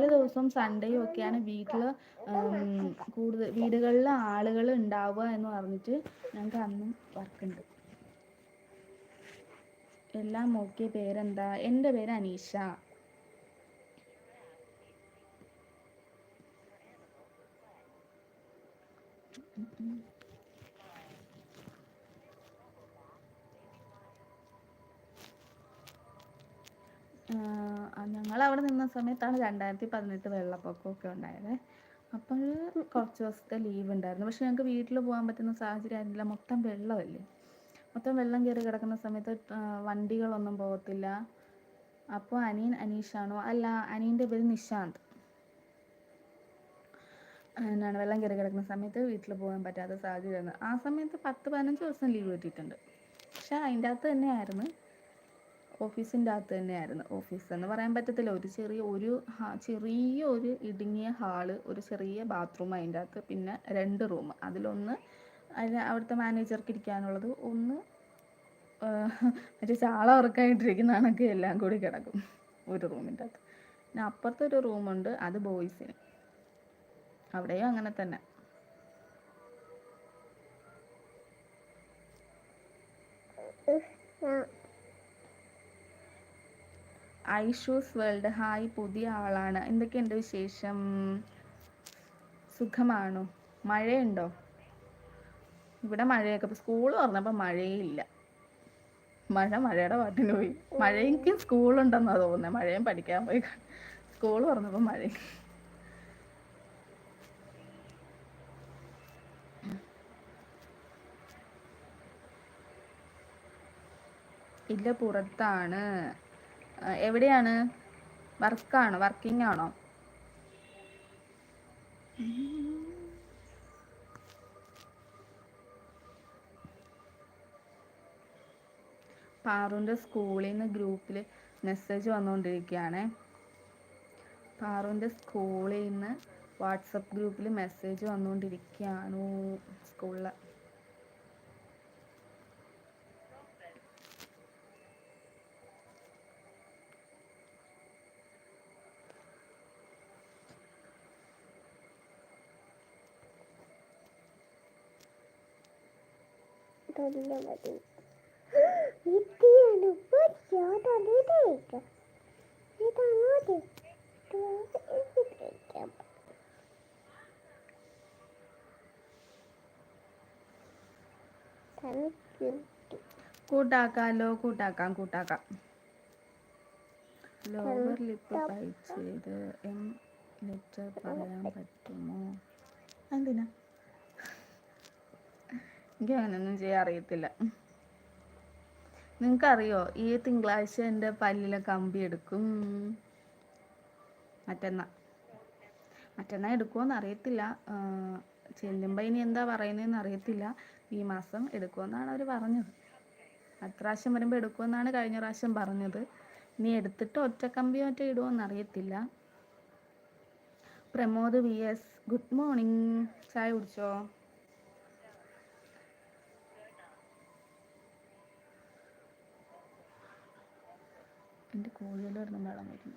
നാല് ദിവസവും സൺഡേയും ഒക്കെയാണ് വീട്ടിൽ കൂടുതൽ വീടുകളിൽ ആളുകൾ ഉണ്ടാവുക എന്ന് പറഞ്ഞിട്ട് ഞങ്ങൾക്ക് അന്നും വർക്കുണ്ട് എല്ലാം ഓക്കെ പേരെന്താ? എന്റെ പേര് അനീഷ. ഞങ്ങൾ അവിടെ നിന്ന സമയത്താണ് രണ്ടായിരത്തി പതിനെട്ട് വെള്ളപ്പൊക്കമൊക്കെ ഉണ്ടായത്. അപ്പോൾ കുറച്ച് ദിവസത്തെ ലീവ് ഉണ്ടായിരുന്നു. പക്ഷെ ഞങ്ങൾക്ക് വീട്ടിൽ പോകാൻ പറ്റുന്ന സാഹചര്യം ആയിരുന്നില്ല. മൊത്തം വെള്ളമല്ലേ? മൊത്തം വെള്ളം കയറി കിടക്കുന്ന സമയത്ത് വണ്ടികളൊന്നും പോകത്തില്ല. അപ്പോൾ അനിയൻ അനീഷാണോ? അല്ല അനിയന്റെ പേര് നിശാന്ത്. എന്നാണ് വെള്ളം കയറി കിടക്കുന്ന സമയത്ത് വീട്ടിൽ പോകാൻ പറ്റാത്ത സാഹചര്യം ആ സമയത്ത് പത്ത് പതിനഞ്ച് ദിവസം ലീവ് കിട്ടിയിട്ടുണ്ട്. പക്ഷെ അതിന്റെ അകത്ത് തന്നെയായിരുന്നു. ഓഫീസിന്റെ അകത്ത് തന്നെയായിരുന്നു. ഓഫീസ് എന്ന് പറയാൻ പറ്റത്തില്ല. ഒരു ചെറിയ ഒരു ചെറിയ ഒരു ഇടുങ്ങിയ ഹാൾ ഒരു ചെറിയ ബാത്റൂം അതിന്റെ അകത്ത് പിന്നെ രണ്ട് റൂം. അതിലൊന്ന് അതിന് അവിടുത്തെ മാനേജർക്ക് ഇരിക്കാനുള്ളത്. ഒന്ന് മറ്റേ ചാള ഉറക്കായിട്ടിരിക്കുന്ന കണക്ക് എല്ലാം കൂടി കിടക്കും ഒരു റൂമിന്റെ അകത്ത്. പിന്നെ അപ്പുറത്തെ ഒരു റൂമുണ്ട്. അത് ബോയ്സിന്. അവിടെയും അങ്ങനെ തന്നെ. ഐഷൂസ് വേൾഡ്. ഹായ് പുതിയ ആളാണ്. എന്തൊക്കെയുണ്ട് വിശേഷം? സുഖമാണോ? മഴയുണ്ടോ? ഇവിടെ മഴയൊക്കെ. സ്കൂൾ തുറന്നപ്പോൾ മഴയില്ല. മഴ മഴയുടെ പാട്ടിന് പോയി. മഴയ്ക്ക് സ്കൂളുണ്ടെന്നാണ് തോന്നുന്നത് മഴയും പഠിക്കാൻ പോയി. സ്കൂൾ തുറന്നപ്പോൾ മഴ. ഇല്ല പുറത്താണ്. എവിടെയാണ്? വർക്കാണോ? വർക്കിംഗ് ആണോ പാറുവിന്റെ സ്കൂളിൽ നിന്ന് ഗ്രൂപ്പിൽ മെസ്സേജ് വന്നുകൊണ്ടിരിക്കുകയാണ് പാറുവിന്റെ സ്കൂളിൽ നിന്ന് വാട്സപ്പ് ഗ്രൂപ്പിൽ മെസ്സേജ് വന്നുകൊണ്ടിരിക്കുകയാണോ സ്കൂളിൽ തൊല്ല മതി ഇതങ്ങോട്ട് കൂട്ടാക്കാലോ കൂട്ടാക്കാം കൂട്ടാക്കാം. ലോവർ ലിപ്പ് ടൈപ്പ് ചെയ്ത് എം ലെറ്റർ പറയാൻ പറ്റുമോ? എന്തിനാ? എനിക്ക് അങ്ങനെയൊന്നും ചെയ്യാൻ അറിയത്തില്ല. നിങ്ങൾക്കറിയോ ഈ തിങ്കളാഴ്ച എന്റെ പല്ലിലെ കമ്പി എടുക്കും. മറ്റന്നാ. മറ്റന്നാ എടുക്കുമോന്ന് അറിയത്തില്ല. ചെല്ലുമ്പോൾ ഇനി എന്താ പറയുന്നതെന്ന് അറിയത്തില്ല. ഈ മാസം എടുക്കുമെന്നാണ് അവർ പറഞ്ഞത്. അത്രാവശ്യം വരുമ്പോൾ എടുക്കുമെന്നാണ് കഴിഞ്ഞ പ്രാവശ്യം പറഞ്ഞത്. ഇനി എടുത്തിട്ട് ഒറ്റ കമ്പി മറ്റേ ഇടുമോന്ന് അറിയത്തില്ല. Pramod V S good morning. ചായ കുടിച്ചോ? എന്റെ കോഴികൾ കിടന്ന് വെള്ളം വരുന്നു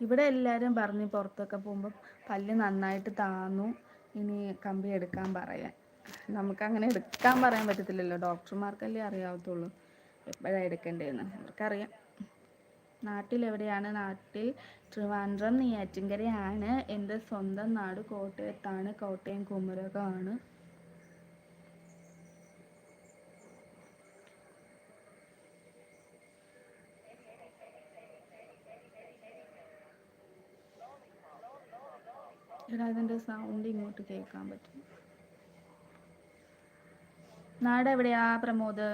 ഇവിടെ എല്ലാവരും പറഞ്ഞ് പുറത്തൊക്കെ പോകുമ്പോൾ പല്ല് നന്നായിട്ട് താന്നു. ഇനി കമ്പി എടുക്കാൻ പറയാൻ. നമുക്കങ്ങനെ എടുക്കാൻ പറയാൻ പറ്റത്തില്ലല്ലോ. ഡോക്ടർമാർക്കല്ലേ അറിയാവത്തുള്ളൂ. എപ്പോഴാണ് എടുക്കേണ്ടതെന്ന്. അവർക്കറിയാം. നാട്ടിൽ എവിടെയാണ് നാട്ടിൽ ട്രിവാൻഡ്രം നെയ്യാറ്റിൻകരയാണ്. എന്റെ സ്വന്തം നാട് കോട്ടയത്താണ്. കോട്ടയം കുമരകമാണ് എടാ ഇതിന്റെ സൗണ്ട് ഇങ്ങോട്ട് കേൾക്കാൻ പറ്റും. നാട് എവിടെയാ പ്രമോദ്?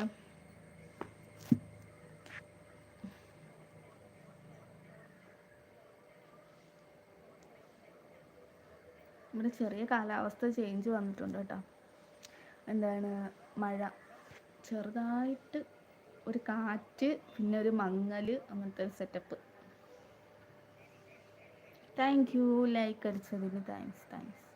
ഇവിടെ ചെറിയ കാലാവസ്ഥ ചേഞ്ച് വന്നിട്ടുണ്ട് കേട്ടോ. എന്താണ്? മഴ. ചെറുതായിട്ട് ഒരു കാറ്റ് പിന്നെ ഒരു മങ്ങൽ അങ്ങനത്തെ ഒരു സെറ്റപ്പ് താങ്ക് യു ലൈക്ക് അടിച്ചതിന് താങ്ക്സ് താങ്ക്സ്